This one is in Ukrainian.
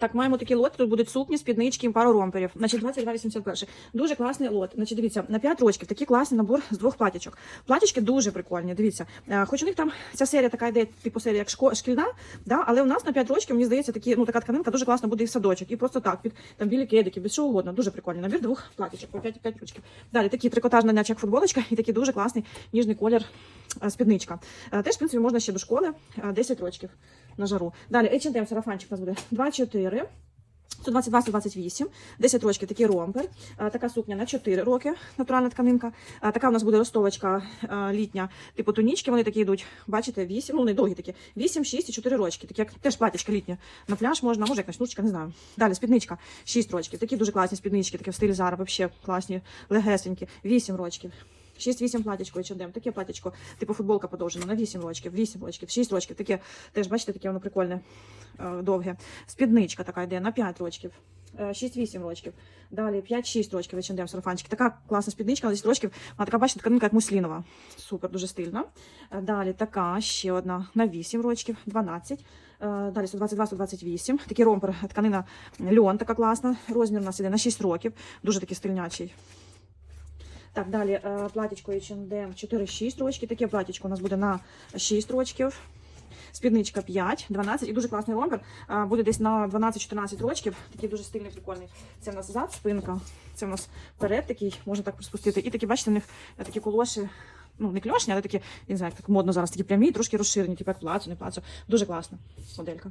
Так, маємо такий лот. Тут будуть сукні, спіднички, пару ромперів. Значить, 22,81. Дуже класний лот. Значить, дивіться, на 5 рочків такий класний набор з двох платічок. Платічки дуже прикольні. Дивіться, Е, хоч у них там ця серія така йде, типу серія як шкільна, да? але у нас на 5 рочків, мені здається, такі, ну, така тканинка дуже класно буде і в садочок. І просто так, під там білі кедики, без чого угодно. Дуже прикольний набір двох платічок по 5, 5 рочків. Далі такі трикотажна наче як футболочка і такий дуже класний ніжний колір е, спідничка. Е, Теж, в принципі, можна ще до школи е, 10 рочків на жару. Далі H&M сарафанчик у нас буде 2,4. 122, 128, 10 років такий ромпер, така сукня на 4 роки, натуральна тканинка. Така у нас буде ростовочка літня, типу тунічки, вони такі йдуть, бачите, 8, ну вони довгі такі, 8, 6 і 4 рочки, такі як теж платячка літня. На пляж можна, може як на шнурчика, не знаю. Далі спідничка, 6 рочків, такі дуже класні спіднички, такі в стилі Зара, вообще класні, легесенькі, 8 рочків. 6-8 платічко H&M, таке платічко, типу футболка подовжена на 8 рочків, 8 рочків, 6 рочків, таке, теж, бачите, таке воно прикольне, е, довге. Спідничка така йде на 5 рочків, е, 6-8 рочків. Далі 5-6 рочків H&M сарафанчик. Така класна спідничка на 10 рочків, вона така, бачите, тканинка як муслінова. Супер, дуже стильна. Е, Далі така, ще одна на 8 рочків, 12. Е, Далі 122-128. Такий ромпер, тканина льон, така класна. Розмір у нас іде на 6 років, дуже такий стильнячий. Так, далі е, платічко H&M 4-6 рочки. Таке платічко у нас буде на 6 рочків. Спідничка 5, 12 і дуже класний ромпер. Буде десь на 12-14 рочків. Такий дуже стильний, прикольний. Це в нас зад, спинка. Це в нас перед такий, можна так приспустити. І такі, бачите, у них е, такі колоші. Ну, не кльошні, але такі, не знаю, як так модно зараз, такі прямі, трошки розширені, типу як плацу, не плацу. Дуже класна моделька.